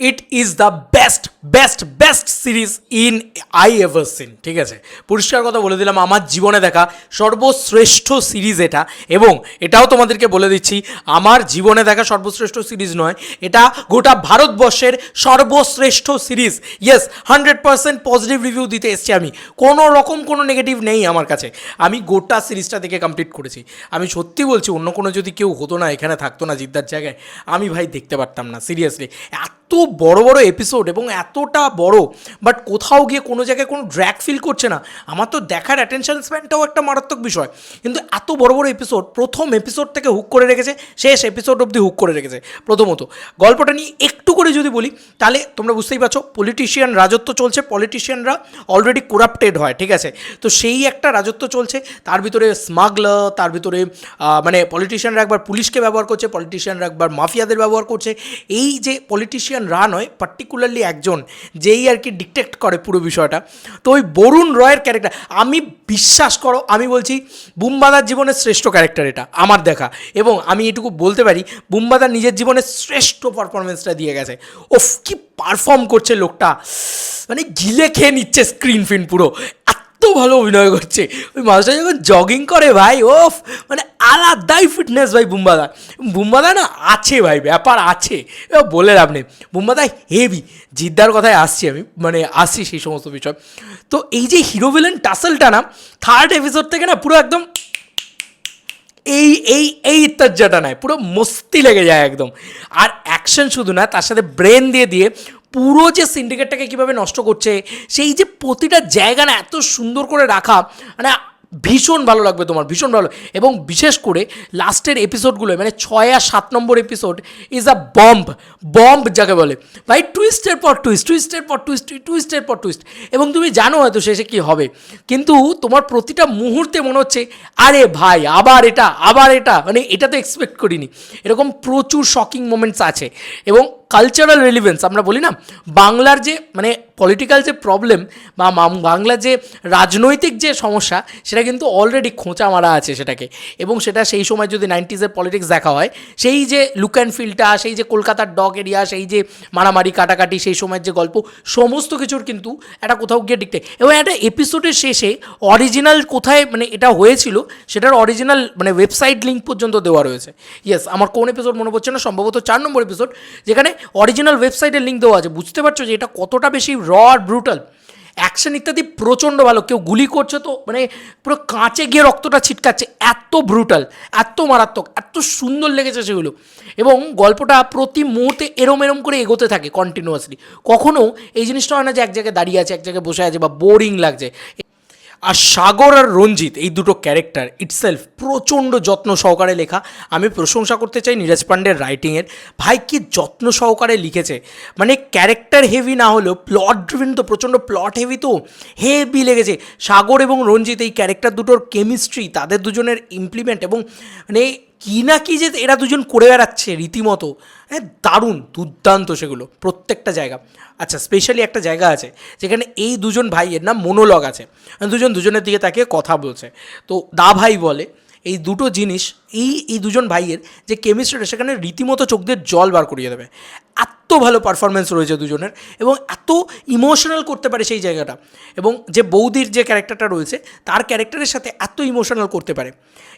It is the best best best series in I ever seen ঠিক আছে? পরিষ্কার কথা বলে দিলাম আমার জীবনে দেখা সর্বশ্রেষ্ঠ সিরিজ এটা এবং এটাও তোমাদেরকে বলে দিচ্ছি, আমার জীবনে দেখা সর্বশ্রেষ্ঠ সিরিজ নয়, এটা গোটা ভারতবর্ষের সর্বশ্রেষ্ঠ series yes hundred percent positive review দিতে এসছি আমি। কোনো রকম কোনো নেগেটিভ নেই আমার কাছে। আমি গোটা সিরিজটা থেকে কমপ্লিট করেছি। আমি সত্যি বলছি, অন্য কোনো যদি কেউ হতো না, এখানে থাকতো না জিদ্দার জায়গায়, আমি ভাই দেখতে পারতাম না সিরিয়াসলি এত বড় বড় এপিসোড এবং এতটা বড় বাট কোথাও গিয়ে কোনো জায়গায় কোনো ড্র্যাক ফিল করছে না। আমার তো দেখার অ্যাটেনশন স্প্যানটাও একটা মারাত্মক বিষয়। কিন্তু এত বড় বড় এপিসোড প্রথম এপিসোড থেকে হুক করে রেখেছে, শেষ এপিসোড অবধি হুক করে রেখেছে, প্রথমত। গল্পটা নিয়ে একটু করে যদি বলি, তাহলে তোমরা বুঝতেই পারছ পলিটিশিয়ান রাজত্ব চলছে পলিটিশিয়ানরা অলরেডি করাপ্টেড হয়, ঠিক আছে? তো সেই একটা রাজত্ব চলছে, তার ভিতরে স্মাগলার তার ভিতরে মানে পলিটিশিয়ানরা একবার পুলিশকে ব্যবহার করছে পলিটিশিয়ানরা একবার মাফিয়াদের ব্যবহার করছে। এই যে পলিটিশিয়ান রা নয় পার্টিকুলারলি একজন, যেই আর কি ডিটেক্ট করে পুরো বিষয়টা। তো ওই বরুণ রয়ের ক্যারেক্টার আমি বিশ্বাস করো, আমি বলছি বুমবাদার জীবনের শ্রেষ্ঠ ক্যারেক্টার এটা, আমার দেখা। এবং আমি এটুকু বলতে পারি, বুমবাদার নিজের জীবনের শ্রেষ্ঠ পারফরমেন্সটা দিয়ে গেছে। ওফ, কি পারফর্ম করছে লোকটা। মানে গিলে খেয়ে নিচ্ছে স্ক্রিন ফিন পুরো। এত ভালো অভিনয় করছে। ওই মানুষটা যখন জগিং করে ভাই, ওফ মানে আলাদাই ফিটনেস ভাই বুম্বাদা। বুম্বাদা না আছে ভাই, ব্যাপার আছে। বলে লাভ নেই। বুম্বাদা হেভি জিদ্দার কথায় আসছি আমি মানে আসছি সেই সমস্ত বিষয়। তো এই যে হিরো ভিলেন টাসেলটা না থার্ড এপিসোড থেকে না পুরো একদম এই এই এই ইত্যাজ্জাটা নয় পুরো মস্তি লেগে যায় একদম। আর অ্যাকশন শুধু না, তার সাথে ব্রেন দিয়ে দিয়ে পুরো যে সিন্ডিকেটটাকে কীভাবে নষ্ট করছে, সেই যে প্রতিটা জায়গা না এত সুন্দর করে রাখা মানে ভীষণ ভালো লাগবে তোমার, ভীষণ ভালো। এবং বিশেষ করে লাস্টের এপিসোডগুলো মানে ছয় আর সাত নম্বর episode is a bomb bomb যাকে বলে। ভাই টুইস্টের পর টুইস্ট টুইস্টের পর টুইস্ট টুইস্টের পর টুইস্ট এবং তুমি জানো হয়তো শেষে কী হবে। কিন্তু তোমার প্রতিটা মুহূর্তে মনে হচ্ছে, আরে ভাই, আবার এটা আবার এটা মানে এটা তো এক্সপেক্ট করিনি। এরকম প্রচুর শকিং মোমেন্টস আছে। এবং কালচারাল রেলিভেন্স আমরা বলি না, বাংলার যে মানে পলিটিক্যাল যে প্রবলেম বা বাংলার যে রাজনৈতিক যে সমস্যা, সেটা কিন্তু অলরেডি খোঁচা মারা আছে সেটাকে। এবং সেটা সেই সময় যদি নাইনটিজের পলিটিক্স দেখা হয়, সেই যে লুক অ্যান্ড ফিলটা সেই যে কলকাতার ডগ এরিয়া সেই যে মারামারি, কাটাকাটি, সেই সময়ের যে গল্প, সমস্ত কিছুর কিন্তু একটা কোথাও গিয়ে ডিকটে এবং একটা এপিসোডের শেষে অরিজিনাল কোথায় মানে এটা হয়েছিল, সেটার অরিজিনাল মানে ওয়েবসাইট লিঙ্ক পর্যন্ত দেওয়া রয়েছে। ইয়েস আমার কোন এপিসোড মনে পড়ছে না, সম্ভবত চার নম্বর এপিসোড যেখানে অরিজিনাল ওয়েবসাইটের লিঙ্ক দেওয়া আছে। বুঝতে পারছ যে এটা কতটা বেশি র আর ব্রুটাল অ্যাকশন ইত্যাদি প্রচণ্ড ভালো। কেউ গুলি করছে তো মানে পুরো কাঁচে গিয়ে রক্তটা ছিটকাচ্ছে। এত ব্রুটাল এত মারাত্মক, এত সুন্দর লেগেছে সেগুলো। এবং গল্পটা প্রতি মুহূর্তে এরম এরম করে এগোতে থাকে কন্টিনিউয়াসলি কখনো এই জিনিসটা হয় না যে এক জায়গায় দাঁড়িয়ে আছে, এক জায়গায় বসে আছে বা বোরিং লাগছে। আর সাগর আর রঞ্জিত, এই দুটো ক্যারেক্টার ইটসেলফ প্রচণ্ড যত্ন সহকারে লেখা। আমি প্রশংসা করতে চাই নীরাজ পাণ্ডের রাইটিংয়ের ভাই, কি যত্ন সহকারে লিখেছে। মানে ক্যারেক্টার হেভি না হলেও প্লট ড্রিভেন তো, প্রচণ্ড প্লট হেভি তো হেভি লেগেছে। সাগর এবং রঞ্জিত এই ক্যারেক্টার দুটোর কেমিস্ট্রি তাদের দুজনের ইমপ্লিমেন্ট এবং মানে কি না কি যে এরা দুজন করে বেড়াচ্ছে রীতিমতো। হ্যাঁ দারুণ, দুর্দান্ত সেগুলো, প্রত্যেকটা জায়গা। আচ্ছা স্পেশালি একটা জায়গা আছে, যেখানে এই দুজন ভাইয়ের নাম মনোলগ আছে। দুজন দুজনের দিকে তাকে কথা বলছে। তো দা ভাই বলে, এই দুটো জিনিস, এই এই দুজন ভাইয়ের যে কেমিস্ট্রিটা সেখানে রীতিমতো চোখদের জল বার করিয়ে দেবে। এত ভালো পারফরমেন্স রয়েছে দুজনের এবং এত ইমোশনাল করতে পারে সেই জায়গাটা। এবং যে বৌদির যে ক্যারেক্টারটা রয়েছে, তার ক্যারেক্টারের সাথে এত ইমোশনাল করতে পারে।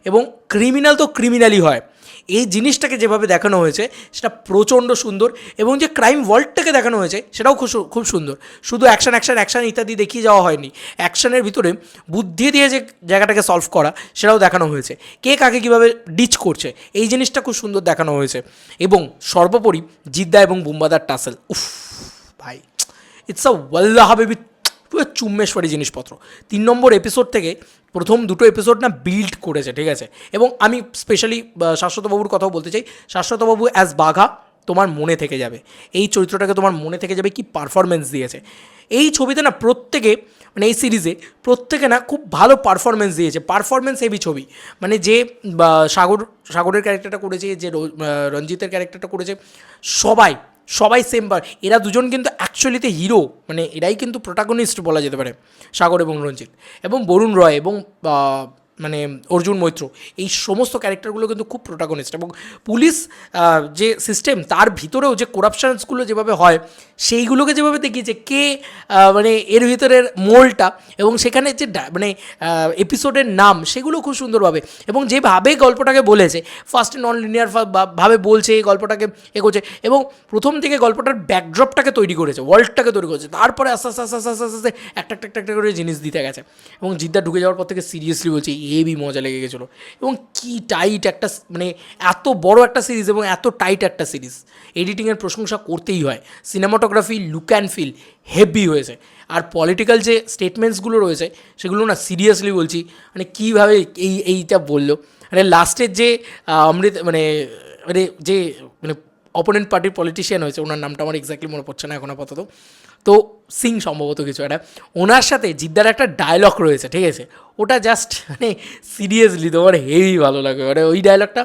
এবং ক্রিমিনাল তো ক্রিমিনালই হয়। এই জিনিসটাকে যেভাবে দেখানো হয়েছে, সেটা প্রচণ্ড সুন্দর এবং যে ক্রাইম ওয়ার্ল্ডটাকে দেখানো হয়েছে, সেটাও খুব খুব সুন্দর। শুধু অ্যাকশন অ্যাকশন অ্যাকশন ইত্যাদি দেখিয়ে যাওয়া হয়নি। অ্যাকশানের ভিতরে বুদ্ধি দিয়ে যে জায়গাটাকে সলভ করা, সেটাও দেখানো হয়েছে। কে কাকে কীভাবে ডিচ করছে, এই জিনিসটা খুব সুন্দর দেখানো হয়েছে। এবং সর্বোপরি জিদ্দা এবং বুম্বাদার টাসেল, উফ, ভাই ইটস আ ওয়াল্লাহ বেবি পুরো চুম্মেশ্বরী জিনিসপত্র। তিন নম্বর এপিসোড থেকে প্রথম দুটো এপিসোড না বিল্ড করেছে, ঠিক আছে? এবং আমি স্পেশালি শাশ্বতবাবুর কথাও বলতে চাই। শাশ্বতবাবু অ্যাজ বাঘা, তোমার মনে থেকে যাবে। এই চরিত্রটাকে তোমার মনে থেকে যাবে কি পারফরমেন্স দিয়েছে। এই ছবিতে না প্রত্যেকে মানে এই সিরিজে প্রত্যেকে না খুব ভালো পারফরমেন্স দিয়েছে। পারফরমেন্স হেভি ছবি। মানে যে সাগর, সাগরের ক্যারেক্টারটা করেছে, যে রঞ্জিতের ক্যারেক্টারটা করেছে, সবাই সবাই সেম বার। এরা দুজন কিন্তু অ্যাকচুয়ালিতে হিরো মানে এরাই কিন্তু প্রোটাগনিস্ট বলা যেতে পারে, সাগর এবং রঞ্জিত। এবং বরুণ রয় এবং মানে অর্জুন মৈত্র। এই সমস্ত ক্যারেক্টারগুলো কিন্তু খুব প্রোটাগনিস্ট এবং পুলিশ যে সিস্টেম তার ভিতরেও যে করাপশানসগুলো যেভাবে হয় সেইগুলোকে যেভাবে দেখিয়েছে, কে মানে এর ভিতরের মোলটা এবং সেখানে যে মানে এপিসোডের নাম, সেগুলো খুব সুন্দরভাবে এবং যেভাবে গল্পটাকে বলেছে ফার্স্টে নন লিনিয়ার ভাবে বলছে এই গল্পটাকে এ করছে এবং প্রথম থেকে গল্পটার ব্যাকড্রপটাকে তৈরি করেছে ওয়ার্ল্ডটাকে তৈরি করেছে, তারপরে আস্তে আস্তে আস্তে আস্তে আস্তে আস্তে, একটা একটা একটা একটা করে জিনিস দিতে গেছে এবং জিদ্দা ঢুকে যাওয়ার পর থেকে সিরিয়াসলি বলছে এবি মজা লেগে গেছিল এবং কি টাইট একটা মানে এত বড় একটা সিরিজ এবং এত টাইট একটা সিরিজ এডিটিংয়ের প্রশংসা করতেই হয় cinematography look and feel heavy হয়েছে। আর পলিটিক্যাল যে স্টেটমেন্টসগুলো রয়েছে, সেগুলো না সিরিয়াসলি বলছি মানে কীভাবে এই, এইটা বলল। মানে লাস্টের যে অমৃত মানে মানে যে মানে অপোনেন্ট পার্টির পলিটিশিয়ান হয়েছে, ওনার নামটা আমার এক্স্যাক্টলি মনে পড়ছে না এখন আপাতত। তো সিং সম্ভবত কিছু একটা। ওনার সাথে জিদ্দার একটা ডায়লগ রয়েছে, ঠিক আছে? ওটা জাস্ট মানে সিরিয়াসলি তোমার হেভি ভালো লাগে। মানে ওই ডায়লগটা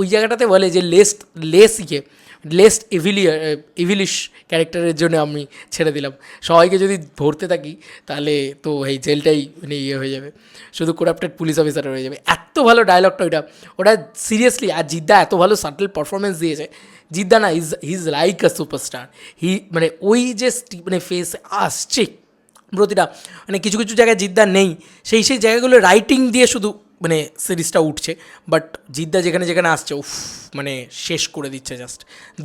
ওই জায়গাটাতে বলে যে লেস লেস ইয়ে লেস ইভিলিয়ার ইভিলিশ ক্যারেক্টারের জন্য আমি ছেড়ে দিলাম। সবাইকে যদি ধরতে থাকি, তাহলে তো এই জেলটাই মানে ইয়ে হয়ে যাবে। শুধু করাপ্টেড পুলিশ অফিসার হয়ে যাবে। এত ভালো ডায়লগটা ওইটা। ওটা সিরিয়াসলি আর জিদ্দা এত ভালো সাটল পারফরমেন্স দিয়েছে। জিদ্দা না is his like a superstar he মানে ওই যে মানে ফেস আসছে। প্রতিটা মানে কিছু কিছু জায়গায় জিদ্দা নেই। সেই সেই জায়গাগুলো রাইটিং দিয়ে শুধু মানে সিরিজটা উঠছে বাট জিদ্দা যেখানে যেখানে আসছে, উফ মানে শেষ করে দিচ্ছে জাস্ট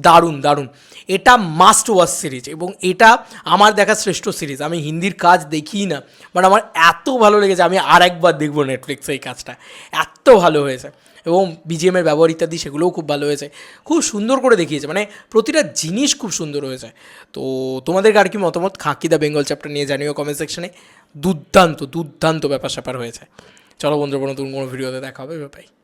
দারুণ দারুণ। এটা মাস্ট ওয়াচ সিরিজ এবং এটা আমার দেখা শ্রেষ্ঠ সিরিজ আমি হিন্দির কাজ দেখি না বাট আমার এত ভালো লেগেছে, আমি আর একবার দেখব নেটফ্লিক্সে এই কাজটা। এত ভালো হয়েছে এবং বিজিএমের ব্যবহার ইত্যাদি, সেগুলোও খুব ভালো হয়েছে। খুব সুন্দর করে দেখিয়েছে মানে প্রতিটা জিনিস খুব সুন্দর হয়েছে। তো তোমাদের আর কি মতামত? খাকি দ্য বেঙ্গল চ্যাপ্টার নিয়ে জানিও কমেন্ট সেকশনে দুর্দান্ত দুর্দান্ত ব্যাপার স্যাপার হয়েছে। চলো বন্ধুরা নতুন কোনো ভিডিওতে দেখা হবে ব্যাপারে